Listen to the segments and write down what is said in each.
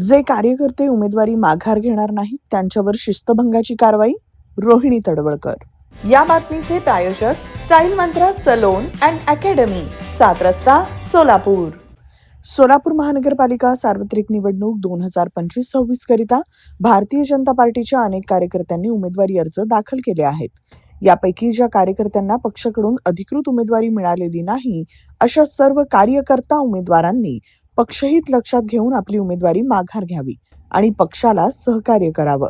जे कार्यकर्ते उमेदवारी माघार घेणार नाहीत त्यांच्यावर शिस्तभंगाची कारवाई? रोहिणी तडवळकर. या बातमीचे प्रायोजक style mantra salon and academy Saat Rasta Solapur. Solapur महानगरपालिका सार्वत्रिक निवडणूक दोन हजार पंचवीस सव्वीस करिता भारतीय जनता पार्टीच्या अनेक कार्यकर्त्यांनी उमेदवारी अर्ज दाखल केले आहेत. यापैकी ज्या कार्यकर्त्यांना पक्षाकडून अधिकृत उमेदवारी मिळालेली नाही अशा सर्व कार्यकर्ता उमेदवारांनी पक्षहित लक्षात घेऊन आपली उमेदवारी माघार घ्यावी. आणि पक्षाला सहकार्य करावं.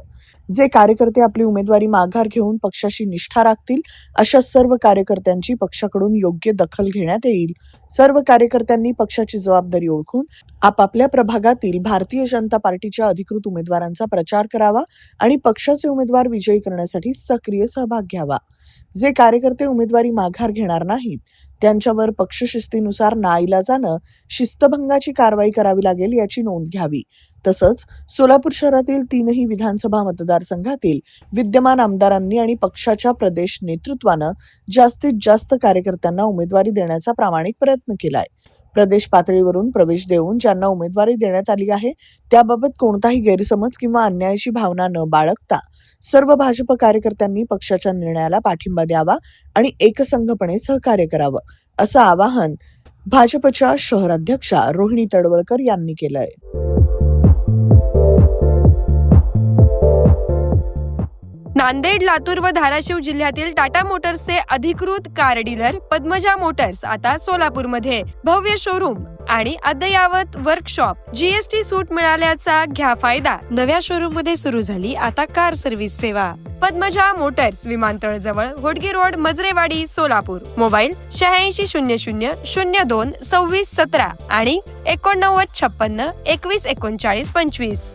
जे कार्यकर्ते आपली उमेदवारी माघार घेऊन पक्षाशी निष्ठा राखतील अशा सर्व कार्यकर्त्यांची पक्षाकडून योग्य दखल घेण्यात येईल. सर्व कार्यकर्त्यांनी पक्षाची जबाबदारी ओळखून आपापल्या प्रभागातील भारतीय जनता पार्टीच्या अधिकृत उमेदवारांचा प्रचार करावा आणि पक्षाचे उमेदवार विजयी करण्यासाठी सक्रिय सहभाग घ्यावा. जे कार्यकर्ते उमेदवारी माघार घेणार नाहीत त्यांच्यावर पक्षशिस्तीनुसार नाईलाजानं शिस्तभंगाची कारवाई करावी लागेल याची नोंद घ्यावी. तसंच सोलापूर शहरातील तीनही विधानसभा मतदारसंघातील विद्यमान आमदारांनी आणि पक्षाच्या प्रदेश नेतृत्वानं जास्तीत जास्त कार्यकर्त्यांना उमेदवारी देण्याचा प्रामाणिक प्रयत्न केलाय. प्रदेश पातळीवरून प्रवेश देऊन ज्यांना उमेदवारी देण्यात आली आहे त्याबाबत कोणताही गैरसमज किंवा अन्यायाची भावना न बाळगता सर्व भाजप कार्यकर्त्यांनी पक्षाच्या निर्णयाला पाठिंबा द्यावा आणि एकसंघपणे सहकार्य करावं असं आवाहन भाजपच्या शहराध्यक्षा रोहिणी तडवळकर यांनी केलंय. नांदेड लातूर व धाराशिव जिल्ह्यातील टाटा मोटर्सचे अधिकृत कार डीलर पद्मजा मोटर्स आता सोलापूरमध्ये. भव्य शोरूम आणि अद्ययावत वर्कशॉप जीएसटी सूट मिळाल्याचा घ्या फायदा. नव्या शोरूममध्ये सुरू झाली आता कार सर्व्हिस सेवा. पद्मजा मोटर्स विमानतळ जवळ होडगी रोड मजरेवाडी सोलापूर. मोबाईल शहाऐंशी शून्य शून्य शून्य दोन सव्वीस सतरा आणि एकोणनव्वद छप्पन्न एकवीस एकोणचाळीस पंचवीस.